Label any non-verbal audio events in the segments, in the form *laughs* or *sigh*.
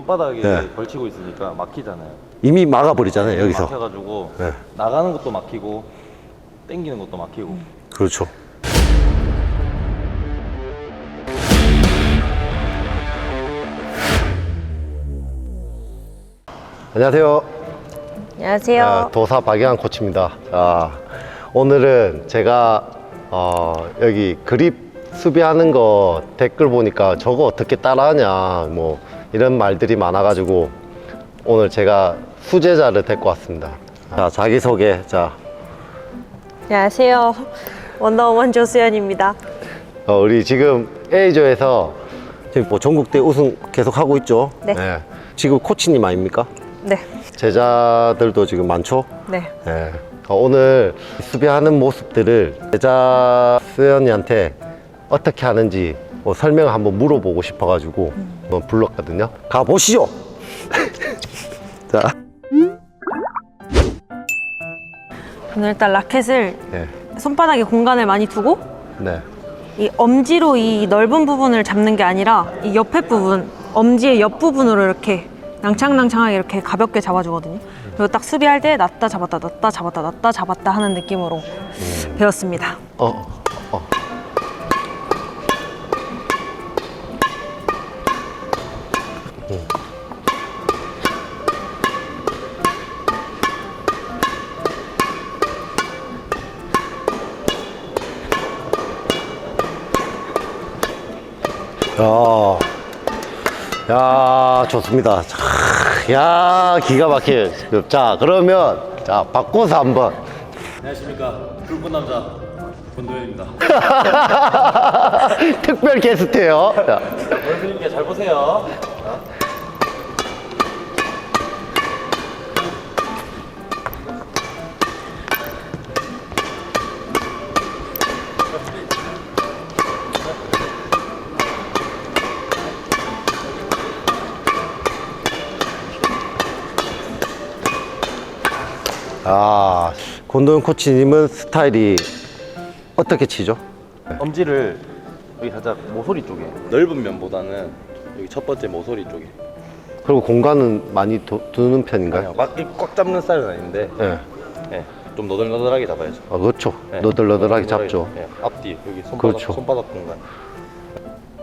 손바닥에 네. 걸치고 있으니까 막히잖아요. 이미 막아버리잖아요 여기서 막혀가지고 네. 나가는 것도 막히고 땡기는 것도 막히고 그렇죠 안녕하세요 안녕하세요. 아, 도사 박영환 코치입니다 자, 오늘은 제가 어, 여기 그립 수비하는 거 댓글 보니까 저거 어떻게 따라하냐 뭐 이런 말들이 많아가지고 오늘 제가 수제자를 데리고 왔습니다 자 자기소개 자 안녕하세요. 원더우먼 조수연입니다. 어, 우리 지금 A조에서 지금 뭐 전국대 우승 계속 하고 있죠? 네. 지금 코치님 아닙니까? 네. 제자들도 지금 많죠? 네. 네. 어, 오늘 수비하는 모습들을 제자 수연이한테 어떻게 하는지 뭐 설명을 한번 물어보고 싶어가지고 한번 불렀거든요. 가보시죠! *laughs* 자, 오늘 일단 라켓을 네. 손바닥에 공간을 많이 두고 네. 이 엄지로 이 넓은 부분을 잡는 게 아니라 이 옆에 부분, 엄지의 옆 부분으로 이렇게 낭창낭창하게 이렇게 가볍게 잡아주거든요. 그리고 딱 수비할 때 놨다 잡았다 놨다 잡았다 놨다 잡았다 하는 느낌으로 배웠습니다. 어, 야, 야, 좋습니다. 자, 야, 기가 막히게. 자, 그러면, 자, 바꿔서 한번. 안녕하십니까 불꽃 남자 권도현입니다. *laughs* 특별 게스트예요. 자, 원수님께 잘 보세요. 아, 권도현 코치님은 스타일이 어떻게 치죠? 엄지를 여기 살짝 모서리 쪽에 넓은 면보다는 여기 첫 번째 모서리 쪽에 그리고 공간은 많이 두, 두는 편인가요? 아니요 막 이렇게 꽉 잡는 스타일은 아닌데 네. 예, 좀 너덜너덜하게 잡아야죠. 아, 그렇죠. 예, 너덜너덜하게 잡죠. 예, 앞뒤 여기 손바닥 그렇죠. 손바닥 공간.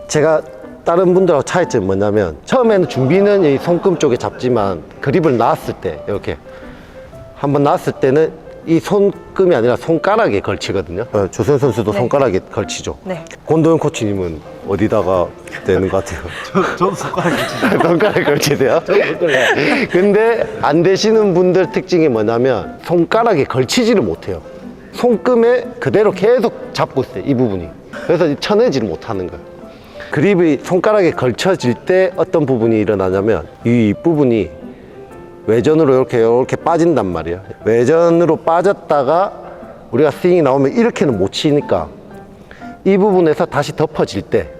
제가 다른 분들하고 차이점이 뭐냐면 처음에는 준비는 이 손금 쪽에 잡지만 그립을 놨을 때 이렇게 한번 놨을 때는 이 손금이 아니라 손가락에 걸치거든요. 어, 조선 선수도 네. 손가락에 걸치죠. 네. 권도현 코치님은 어디다가 되는 것 같아요? *laughs* 저도 손가락이 진짜 손가락에 걸치대요? *laughs* *laughs* 근데 안 되시는 분들 특징이 뭐냐면 손가락에 걸치지를 못해요. 손금에 그대로 계속 잡고 있어요, 이 부분이. 그래서 쳐내지를 못하는 거예요. 그립이 손가락에 걸쳐질 때 어떤 부분이 일어나냐면 이 부분이 외전으로 이렇게 이렇게 빠진단 말이에요. 외전으로 빠졌다가 우리가 스윙이 나오면 이렇게는 못 치니까 이 부분에서 다시 덮어질 때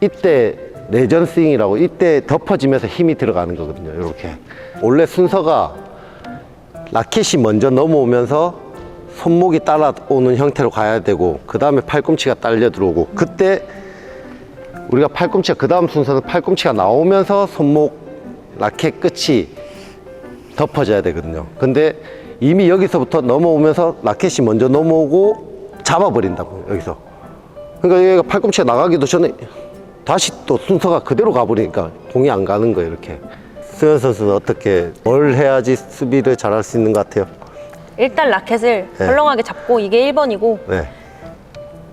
이때 내전 스윙이라고 이때 덮어지면서 힘이 들어가는 거거든요. 이렇게 원래 순서가 라켓이 먼저 넘어오면서 손목이 따라오는 형태로 가야 되고 그 다음에 팔꿈치가 딸려 들어오고 그때 우리가 팔꿈치가 그 다음 순서는 팔꿈치가 나오면서 손목 라켓 끝이 덮어져야 되거든요. 근데 이미 여기서부터 넘어오면서 라켓이 먼저 넘어오고 잡아버린다고 여기서. 그러니까 얘가 팔꿈치가 나가기도 전에 다시 또 순서가 그대로 가버리니까 공이 안 가는 거예요 이렇게. 수현 선수는 어떻게 뭘 해야지 수비를 잘할 수 있는 것 같아요? 일단 라켓을 네. 헐렁하게 잡고 이게 1번이고 네,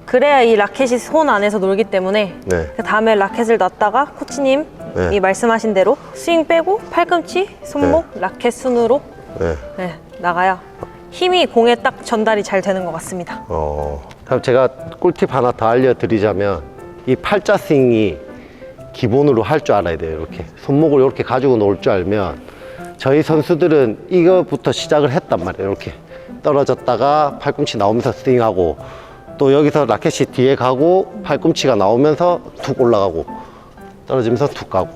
그래야 이 라켓이 손 안에서 놀기 때문에 네. 그 다음에 라켓을 놨다가 코치님 이 네. 말씀하신 대로 스윙 빼고 팔꿈치, 손목, 라켓 순으로 네. 네, 나가야 힘이 공에 딱 전달이 잘 되는 것 같습니다. 어, 그럼 제가 꿀팁 하나 더 알려드리자면 이 팔자 스윙이 기본으로 할 줄 알아야 돼요. 이렇게 손목을 이렇게 가지고 놀줄 알면 저희 선수들은 이거부터 시작을 했단 말이에요. 이렇게 떨어졌다가 팔꿈치 나오면서 스윙하고 또 여기서 라켓이 뒤에 가고 팔꿈치가 나오면서 툭 올라가고 떨어지면서 툭 가고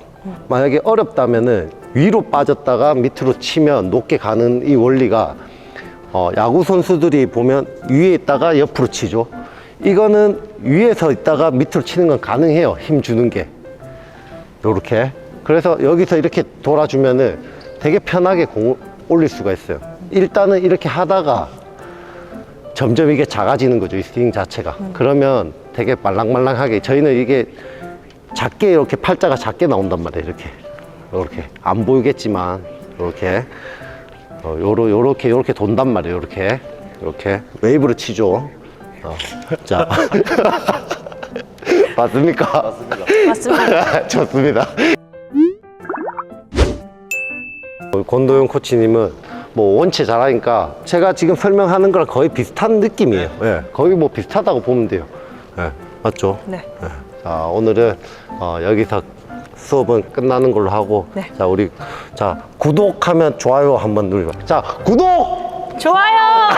만약에 어렵다면은 위로 빠졌다가 밑으로 치면 높게 가는 이 원리가 어, 야구 선수들이 보면 위에 있다가 옆으로 치죠. 이거는 위에서 있다가 밑으로 치는 건 가능해요. 힘 주는 게. 요렇게. 그래서 여기서 이렇게 돌아주면은 되게 편하게 공을 올릴 수가 있어요. 일단은 이렇게 하다가 점점 이게 작아지는 거죠. 이 스윙 자체가. 그러면 되게 말랑말랑하게 저희는 이게 작게 이렇게 팔자가 작게 나온단 말이에요. 이렇게. 이렇게. 안 보이겠지만 이렇게. 어, 요러, 요렇게 요렇게 돈단 말이에요. 이렇게. 이렇게. 웨이브로 치죠. 어. 자. *laughs* 맞습니까? 맞습니다. *laughs* 좋습니다. 권도영 코치님은 뭐 원체 잘하니까 제가 지금 설명하는 거랑 거의 비슷한 느낌이에요. 예, 거의 뭐 비슷하다고 보면 돼요. 예, 맞죠? 네. 예. 자, 오늘은 어, 여기서 수업은 끝나는 걸로 하고 네. 자, 우리 자, 구독하면 좋아요 한번 누르고. 자, 구독! 좋아요.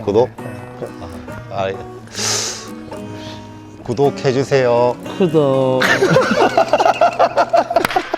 *laughs* 구독. 아, 예. 구독해 주세요. 구독. *laughs*